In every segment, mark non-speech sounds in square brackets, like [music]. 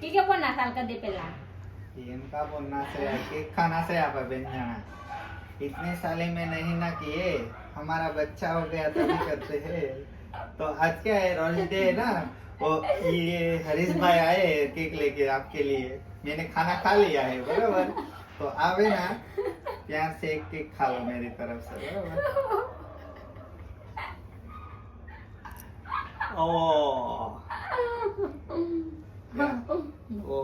કે કે પણ ના સાલ कर दे पहला इनका बोलना से है, केक खाना से आप बन जाना इतने साले में नहीं ना किए हमारा बच्चा हो गया तभी करते हैं तो आज क्या है रोज डे है ना वो ये हरीश भाई आए केक लेके आपके लिए मैंने खाना खा लिया है बराबर तो आवे ना प्यार से एक केक खा लो मेरी तरफ से बराबर ओ क्या? वो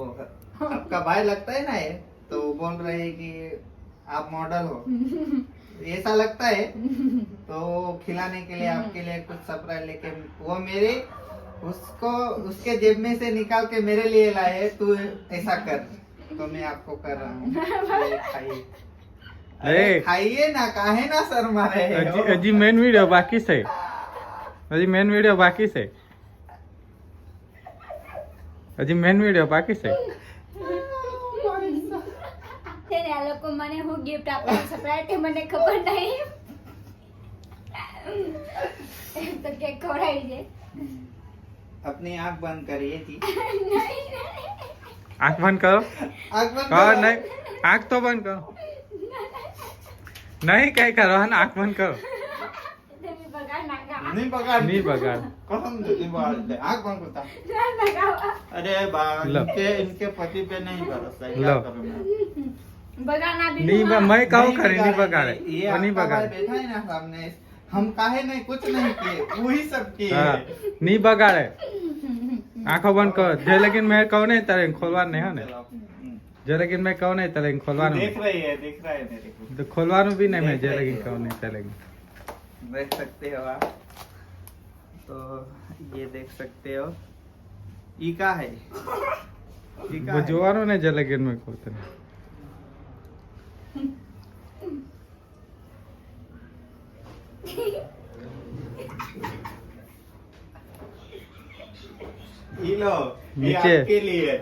आपका भाई लगता है ना ये? तो वो बोल रहे है कि आप मॉडल हो। [laughs] ऐसा लगता है। तो खिलाने के लिए आपके लिए कुछ सरप्राइज़ लेके वो मेरे उसको उसके जेब में से निकाल के मेरे लिए लाए तू ऐसा कर। तो मैं आपको कर रहा हूँ। खाइए ना काहे ना शर्मा रहे अजी, अजी मेन वीडियो बाकी से। अजी मेन वीडियो बाकी से। હજી મેન વિડીયો બાકી છે ત્યારે આ લોકો મને હું ગિફ્ટ આપવાનું સરપ્રાઈઝ તે મને ખબર નહીં તો કેક ખવડાવી દે अपनी आंख बंद करिए जी આંખ બંધ કરો आंख बंद કરો करो। નહીં આંખ તો બંધ કરો નહીં કઈ કરવાનું આંખ બંધ કરો તમે બગાડ मी बघा. कसम देती बाल आग बंद होता अरे बाल इनके इनके पति पे नहीं भरोसा क्या करूँ मैं नहीं बा मैं काऊ करे नहीं बगा ये नहीं बगा बैठा है ना सामने. हम काहे नहीं कुछ नहीं किए. वही सब किए. नहीं बगा आँखों बंद कर. जे लेकिन मैं कहूँ नहीं तेरे खोलवा नहीं है ना? हम्म. जे लेकिन मैं कहूँ नहीं तेरे खोलवा नहीं देख रही है देख रहा है मेरे को. तो खोलवा भी नहीं मैं जे लेकिन कहूँ नहीं तेरे देख सकते हो आप। तो ये देख सकते हो। ईका है। वो जवानों ने जला गिर में खोते [laughs] लो नीचे। के लिए। [laughs]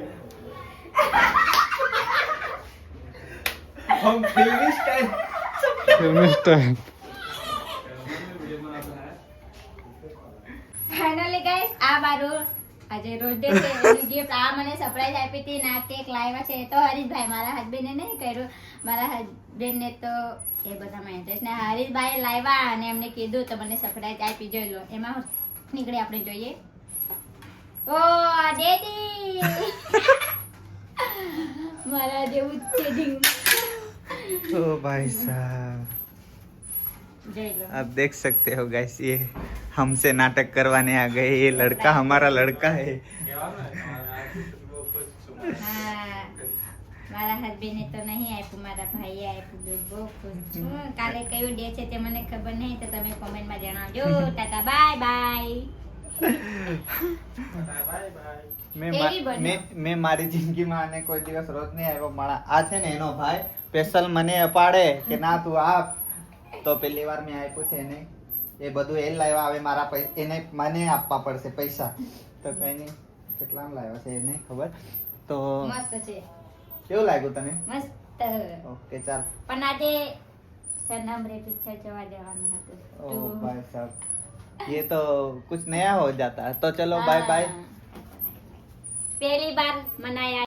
हम फिल्मिस्ट हैं फिल्मिस्ट हैं આજે રોઝડે છે એનું ગિફ્ટ આ મને સરપ્રાઈઝ આપી હતી ના કેક લાવ્યા છે. તો હરીશભાઈ મારા હસબન્ડને નહીં કર્યું. મારા હસબન્ડને તો એ બધામાં ઇન્ટરેસ્ટ ને હરીશભાઈ લાવ્યા અને એમને કીધું તો મને સરપ્રાઈઝ આપી, જોઈ લો. એમાં નીકળે આપણે જોઈએ. ઓ ડેડી [laughs] મારા જેવું જ છે ઓ ભાઈ સાહેબ. आप देख सकते हो गैस ये हमसे नाटक करवाने आ गए ये लड़का हमारा लड़का है હા મારા હસબન્ડે તો નહીં આપ્યું મારા ભાઈએ આપ્યું દૂધ બહુ ખુશ છું કાલે કયું ડે છે તે મને ખબર નહીં તો તમે કોમેન્ટમાં જણાવજો ટાટા બાય બાય મેં કેવી મા- બન્યો? મેં મેં મારી જિંદગીમાં આને કોઈ દિવસ રોજ નહીં આવ્યો મારા આ છે ને એનો ભાઈ સ્પેશિયલ મને અપાડે કે ના તું આપ તો પહેલી વાર મેં આપ્યું છે એને એ બધું એ લાવ્યા હવે મારા પૈસા એને મને આપવા પડશે પૈસા તો કઈ નહીં કેટલા લાવ્યા છે એ નહીં ખબર તો મસ્ત છે કેવું લાગ્યું તને મસ્ત ઓકે ચાલ પણ આજે સનમ રે પિક્ચર જોવા જવાનું હતું ओ તો- भाई साहब ये तो कुछ नया हो जाता है तो चलो बाय बाय હા. પહેલી બાર મનાયા